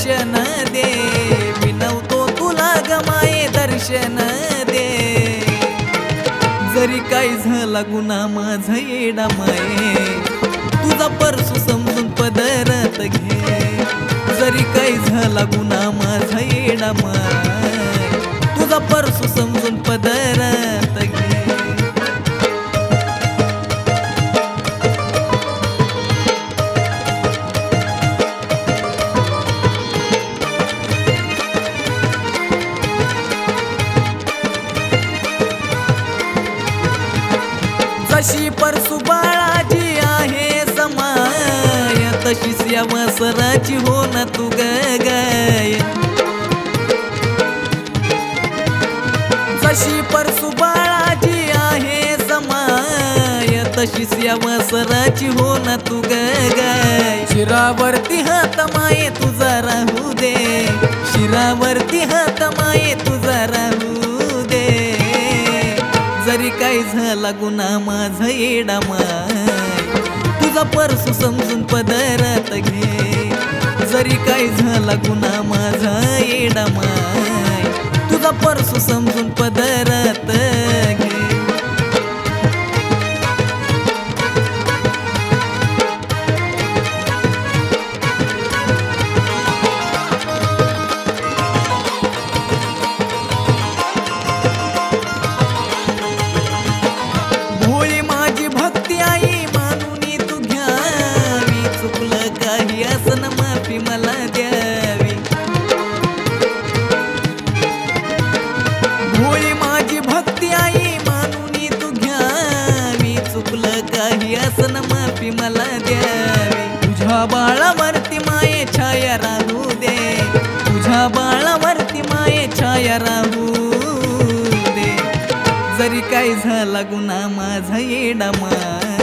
दर्शन दे. विनवतो तुला गमाये दर्शन दे. जरी काय झाला गुन्हा माझा येडा माये. तुझा परसू सम जशी परसुबाळाची आहे समाय तशीच या वसराची हो ना तू ग गाय जशी परसू आहे समाय तशीच या वसराची हो ना तू ग गाय शिरावरती हात माये तुझा राहू दे. शिरावरती हात माये तुझा राहू जरी काय झाला गुन्हा माझा येडा माय तुझा परसू समजून पदरात घे. जरी काय झाला गुन्हा माझा येडा माय तुझा परसू समजून पदर माफी मला द्यावी. तुझ्या बाळावरती माये छाया राहू दे. तुझ्या बाळावरती माये छाया राहू दे. जरी काय झाला गुन्हा माझा येडा माय.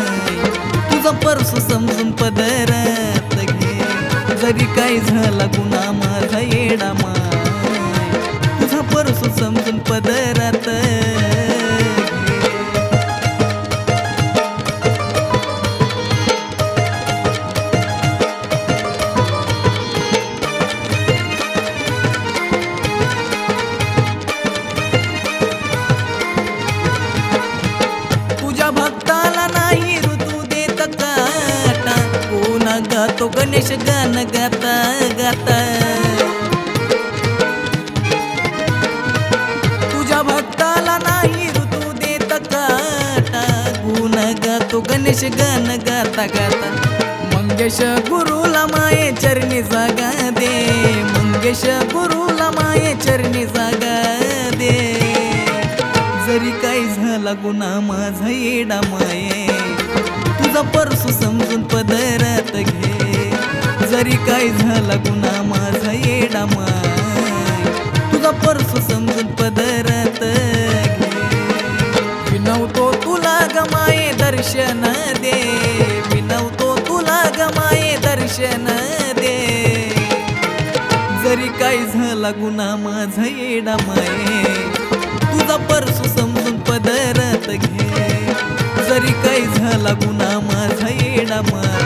तुझा परसू समजून पदरात घे. जरी काय झाला गुन्हा माझा येडा माय. तुझा परसू समजून पदरात तो गणेश गान गाता गाता तुझ्या भक्ताला नाही ऋतू देत काटा. गुण गातो गणेश गान गाता गाता. मंगेश गुरुला माये चरणी जागा दे. मंगेश गुरुला माये चरणी जागा दे. जरी काय झाला गुन्हा माझा येडा माये. तुझा परसुसा काय झाला गुन्हा माझा येडा माय. तुझा परसू समजून पदरात विनवतो तुला गमाये दर्शन दे. विनवतो तुला गमाये दर्शन दे. जरी काय झाला गुन्हा माझा येडा माये तुझा परसू समजून पदरात घे. जरी काय झाला गुन्हा माझा येडा माय